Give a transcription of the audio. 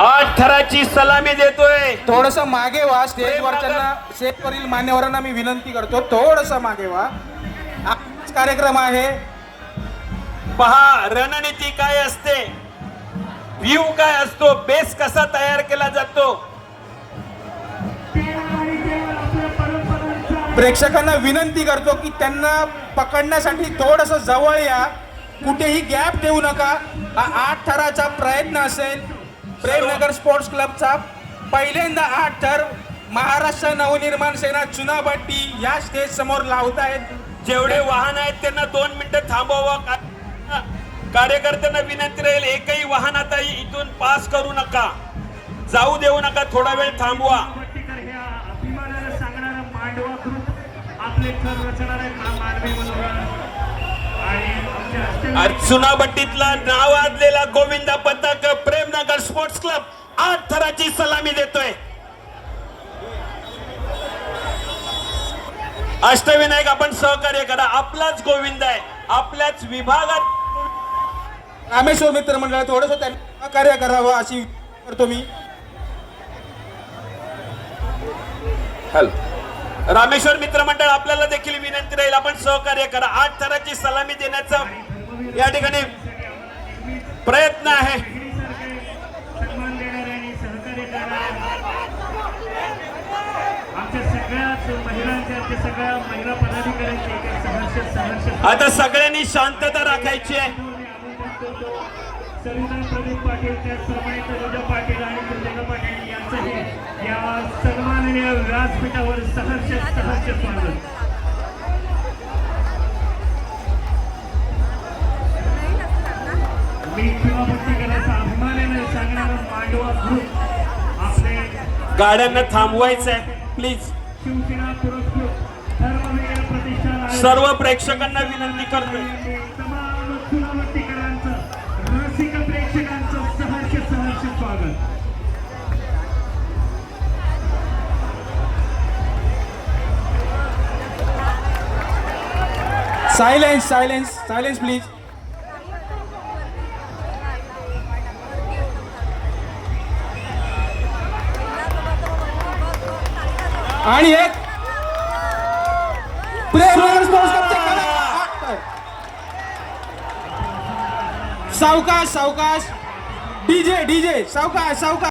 आठ थराची सलामी देतोय. थोडस मागे व्हा स्टेजवरच्यांना स्टेजवरील मान्यवरांना मी विनंती करतो थोडस मागे व्हा. आजच कार्यक्रम आहे. पहा रणनीती काय असते? व्ह्यू काय असतो? बेस कसा तयार केला जातो? प्रेक्षकांना विनंती करतो की त्यांना पकडण्यासाठी थोडस जवळ या. कुठेही गॅप देऊ नका. हा आठ थराचा प्रयत्न असेल. प्रेमनगर स्पोर्ट्स क्लबचा पहिल्यांदा आठ थर महाराष्ट्र नवनिर्माण सेना चुनाभट्टी या स्टेज समोर लावतायत जेवढे वाहन आहेत त्यांना दोन मिनिटं थांबवावं कार्यकर्त्यांना विनंती राहील एकही वाहन आता इथून पास करू नका. जाऊ देऊ नका थोडा वेळ थांबवा. चुनाभट्टीतला नावाजलेला गोविंदा पथक क्लब आठ थराची सलामी देतोय. अष्टविनायक आपण सहकार्य करा. आपलाच गोविंद आहे. आपल्याच विभागात. रामेश्वर मित्र मंडळ थोडस त्यांना कार्य करावं अशी करतो मी. हॅलो. रामेश्वर मित्र मंडळ आपल्याला देखील विनंती राहील. आपण सहकार्य करा. आठ थराची सलामी देण्याचा या ठिकाणी प्रयत्न सगळ्याच महिलांच्या सगळ्या महिला पदाधिकाऱ्यांचे आता सगळ्यांनी शांतता राखायची आहे. सविता प्रदीप पाटील त्याचप्रमाणे तनुजा पाटील आणि कृतिका पाटील यांचंही या सन्माननीय व्यासपीठावर सहर्ष सहर्ष स्वागत मी किंवा पट्टीकराचा अभिमानाने सांगणारा मांडवा ग्रुप. आपले गाड्यांना थांबवायचं आहे प्लीज सर्व प्रेक्षकांना विनंती रसिक प्रेक्षकांचं सहर्ष सहर्ष स्वागत. सायलेन्स सायलेन्स सायलेन्स प्लीज आणि एक सावकाश सावकाश. DJ DJ. सावकाश सावकाश.